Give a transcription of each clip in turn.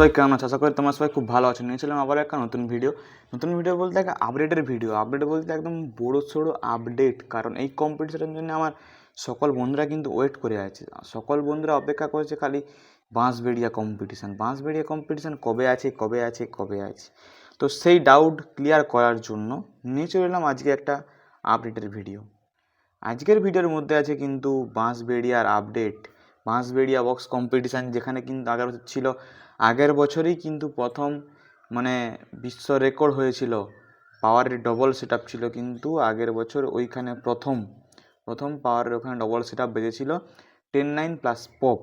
সবাই কেমন আছো? আশা করি তোমার সবাই খুব ভালো আছো। নিয়েছিলাম আবার একটা নতুন ভিডিও নতুন ভিডিও বলতে একটা আপডেটের ভিডিও আপডেট বলতে একদম বড়ো সড়ো আপডেট কারণ এই কম্পিটিশনের জন্য আমার সকল বন্ধুরা কিন্তু ওয়েট করে আছে। সকল বন্ধুরা অপেক্ষা করেছে খালি বাঁশবেড়িয়া কম্পিটিশান বাঁশবেড়িয়া কম্পিটিশান কবে আছে কবে আছে কবে আছে? তো সেই ডাউট ক্লিয়ার করার জন্য নিয়ে চলে এলাম আজকে একটা আপডেটের ভিডিও আজকের ভিডিওর মধ্যে আছে কিন্তু বাঁশবেড়িয়ার আপডেট বাঁশবেড়িয়া বক্স কম্পিটিশান যেখানে কিন্তু আগের বছর ছিল, আগের বছরই কিন্তু প্রথম মানে বিশ্ব রেকর্ড হয়েছিল। পাওয়ারের ডবল সেট ছিল কিন্তু আগের বছর ওইখানে প্রথম প্রথম পাওয়ারের ওখানে ডবল সেট আপ বেজেছিল টেন নাইন প্লাস পপ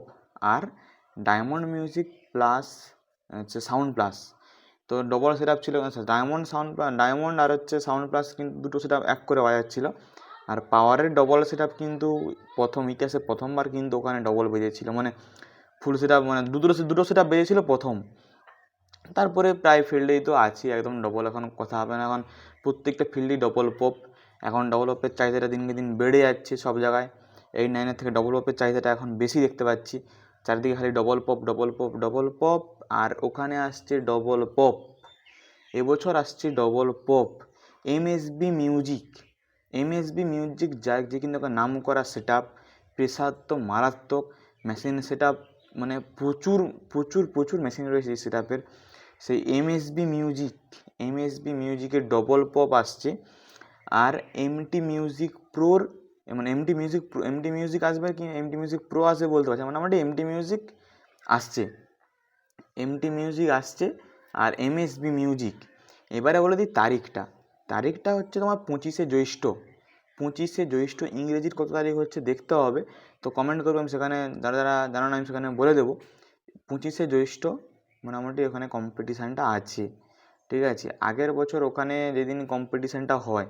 আর ডায়মন্ড মিউজিক প্লাস হচ্ছে সাউন্ড প্লাস তো ডবল সেট আপ ছিল ডায়মন্ড সাউন্ড ডায়মন্ড আর হচ্ছে সাউন্ড প্লাস কিন্তু দুটো সেট আপ এক করে বাজাচ্ছিলো। আর পাওয়ারের ডবল সেট আপ কিন্তু প্রথম ইতিহাসে প্রথমবার কিন্তু ওখানে ডবল বেজেছিল। মানে ফুল সেট আপ মানে দুটো দুটো সেট আপ বেজেছিলো প্রথম। তারপরে প্রায় ফিল্ডেই তো আছি, একদম ডবল এখন কথা হবে না, এখন প্রত্যেকটা ফিল্ডেই ডবল পপ এখন ডবল পপের চাহিদাটা দিনকে দিন বেড়ে যাচ্ছে সব জায়গায়। এই নাইনের থেকে ডবল পপের চাহিদাটা এখন বেশি দেখতে পাচ্ছি। চারিদিকে খালি double pop double pop double pop আর ওখানে আসছে ডবল পপ এবছর আসছে double pop MSB music MSB music যা যে কিন্তু একটা নাম করা সেট আপ প্রেশার তো মারাত্মক মেশিন সেট আপ মানে প্রচুর প্রচুর প্রচুর মেশিন রয়েছে এই সেট আপের সেই এমএসবি মিউজিক এমএসবি মিউজিকের ডবল পপ আসছে। আর এমটি মিউজিক প্রোর মানে MT music pro MT music আসবে কি এমটি মিউজিক প্রো আসবে বলতে পারছি মোটামুটি এমটি মিউজিক আসছে। এমটি মিউজিক আসছে আর এমএসবি মিউজিক এবারে বলে দিই তারিখটা। তারিখটা হচ্ছে তোমার পঁচিশে জ্যৈষ্ঠ। পঁচিশে জ্যৈষ্ঠ ইংরেজির কত তারিখ হচ্ছে দেখতে হবে। তো কমেন্ট করবে আমি সেখানে, যারা যারা জানানো আমি সেখানে বলে দেবো। পঁচিশে জ্যৈষ্ঠ মোটামুটি ওখানে কম্পিটিশানটা আছে। ঠিক আছে? আগের বছর ওখানে যেদিন কম্পিটিশানটা হয়,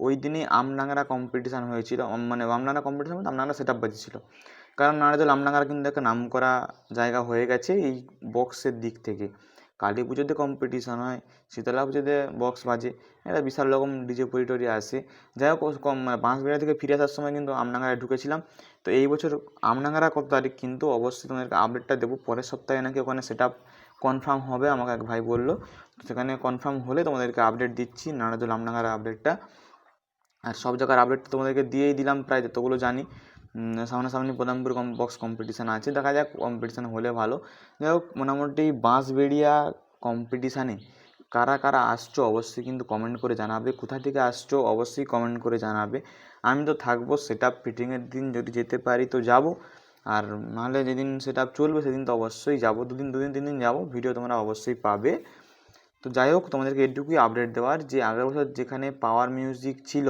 ওই দিনই আমডাঙ্গরা কম্পিটিশান হয়েছিল। মানে আমডাঙ্গা কম্পিটিশান বলতে আমডাঙ্গা সেট আপ বাজেছিলো কারণ নারাজল আমডাঙ্গার কিন্তু একটা নাম করা জায়গা হয়ে গেছে এই বক্সের দিক থেকে। কালী পুজোতে কম্পিটিশান হয়, শীতলা পুজোতে বক্স বাজে, একটা বিশাল রকম ডিজে পরিটরি আসে। যাই হোক, কম মানে বাঁশবেড়িয়া থেকে ফিরে আসার সময় কিন্তু আমডাঙ্গায় ঢুকেছিলাম। তো এই বছর আমডাঙ্গারা কত তারিখ কিন্তু অবশ্যই তোমাদেরকে আপডেটটা দেবো, পরের সপ্তাহে নাকি ওখানে সেট কনফার্ম হবে, আমাকে এক ভাই বলল। সেখানে কনফার্ম হলে তোমাদেরকে আপডেট দিচ্ছি নারাজল আমডাঙ্গার আপডেটটা আর সব জায়গার আপডেট তোমাদেরকে দিয়েই দিলাম, প্রায় যতগুলো জানি। সামনাসামনি প্রধানপুর কম বক্স কম্পিটিশান আছে। দেখা যাক কম্পিটিশান হলে ভালো। যাই হোক, মোটামুটি বাঁশবেড়িয়া কম্পিটিশানে কারা কারা আসছো অবশ্যই কিন্তু কমেন্ট করে জানাবে। কোথা থেকে আসছো অবশ্যই কমেন্ট করে জানাবে। আমি তো থাকব সেট আপ ফিটিংয়ের দিন, যদি যেতে পারি তো যাব। আর নাহলে যেদিন সেট আপ চলবে সেদিন তো অবশ্যই যাব। দুদিন দুদিন তিন দিন যাব। ভিডিও তোমরা অবশ্যই পাবে। তো যাই হোক, তোমাদেরকে এটুকুই আপডেট দেওয়ার যে আগের বছর যেখানে পাওয়ার মিউজিক ছিল,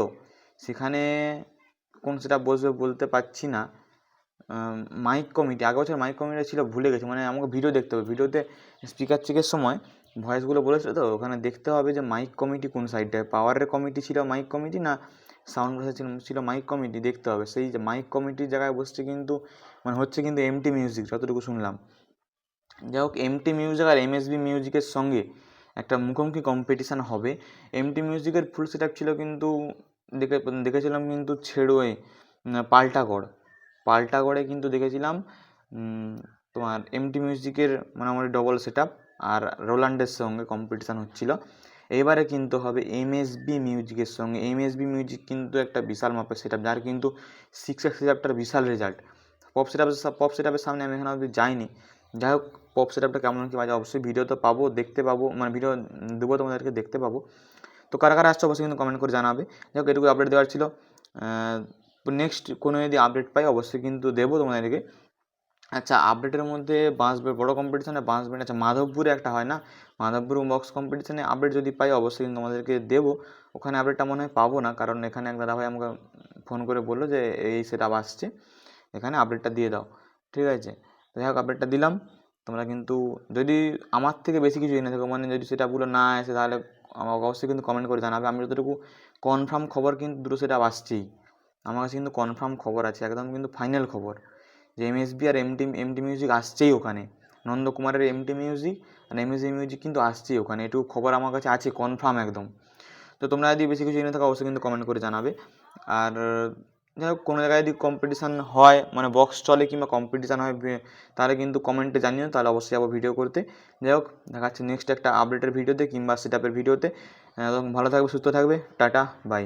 সেখানে কোন সেটা বসবে বলতে পারছি না। মাইক কমিটি, আগের বছর মাইক কমিটি ছিল, ভুলে গেছি। মানে আমাকে ভিডিও দেখতে হবে। ভিডিওতে স্পিকার চেকের সময় ভয়েসগুলো বলেছিল তো, ওখানে দেখতে হবে যে মাইক কমিটি কোন সাইডটায় পাওয়ারের কমিটি ছিল মাইক কমিটি না সাউন্ড ছিল ছিল মাইক কমিটি? দেখতে হবে। সেই যে মাইক কমিটির জায়গায় বসছে কিন্তু মানে হচ্ছে কিন্তু এমটি মিউজিক যতটুকু শুনলাম। যাই হোক এমটি মিউজিক আর এমএসবি মিউজিকের সঙ্গে একটা মুখোমুখি কম্পিটিশান হবে। এমটি মিউজিকের ফুল সেট ছিল কিন্তু দেখে, দেখেছিলাম কিন্তু ছেড়োয়ে পাল্টাগড়। পাল্টাগড়ে কিন্তু দেখেছিলাম তোমার এমটি মিউজিকের মোটামুটি ডবল সেট আপ আর রোলান্ডের সঙ্গে কম্পিটিশান হচ্ছিল। এবারে কিন্তু হবে এমএসবি মিউজিকের সঙ্গে। এমএসবি মিউজিক কিন্তু একটা বিশাল মাপের সেট আপ যার কিন্তু সিক্স এক্স সেট বিশাল result pop set pop set সামনে আমি এখানে অবধি যাইনি। যাই হোক পপ সেট আপটা কেমন কি বাজে অবশ্যই ভিডিও তো পাবো, দেখতে পাবো মানে ভিডিও দেবো তোমাদেরকে দেখতে পাবো। তো কারা কারা আসছে অবশ্যই কিন্তু কমেন্ট করে জানাবে। যাই হোক, এটুকু আপডেট দেওয়ার ছিল। নেক্সট কোনো যদি আপডেট পাই অবশ্যই কিন্তু দেবো তোমাদেরকে। আচ্ছা আপডেটের মধ্যে বাঁশবেড় বড়ো কম্পিটিশানে বাঁশবেড় আচ্ছা মাধবপুরে একটা হয় না? মাধবপুর বক্স কম্পিটিশানে আপডেট যদি পাই অবশ্যই কিন্তু তোমাদেরকে দেবো। ওখানে আপডেটটা মনে হয় পাবো না, কারণ এখানে এক দাদা ভাই আমাকে ফোন করে বলল যে, এই সেট আপ আসছে। এখানে আপডেটটা দিয়ে দাও। ঠিক আছে? যাই হোক আপডেটটা দিলাম। তোমরা কিন্তু যদি আমার থেকে বেশি কিছু জেনে থাকো মানে যদি সেটাগুলো না আসে তাহলে আমাকে অবশ্যই কিন্তু কমেন্ট করে জানাবে। আমি যতটুকু কনফার্ম খবর কিন্তু দুটো সেটা আসছেই আমার কাছে কিন্তু কনফার্ম খবর আছে, একদম কিন্তু ফাইনাল খবর। যে এম এস বি আর এমটি এমটি মিউজিক আসছেই ওখানে। নন্দকুমারের এমটি মিউজিক আর এমএসবি মিউজিক কিন্তু আসছেই ওখানে। এটুকু খবর আমার কাছে আছে কনফার্ম একদম। তো তোমরা যদি বেশি কিছু জেনে থাকো, অবশ্যই কিন্তু কমেন্ট করে জানাবে। আর যাই হোক, কোনো জায়গায় যদি কম্পিটিশান হয় মানে বক্স চলে কিংবা কম্পিটিশান হয় তাহলে কিন্তু কমেন্টে জানিও, তাহলে অবশ্যই যাব ভিডিও করতে। যাই হোক দেখা যাচ্ছে নেক্সট একটা আপডেটের ভিডিওতে কিংবা সেট আপের ভিডিওতে ভালো থাকবে, সুস্থ থাকবে, টাটা বাই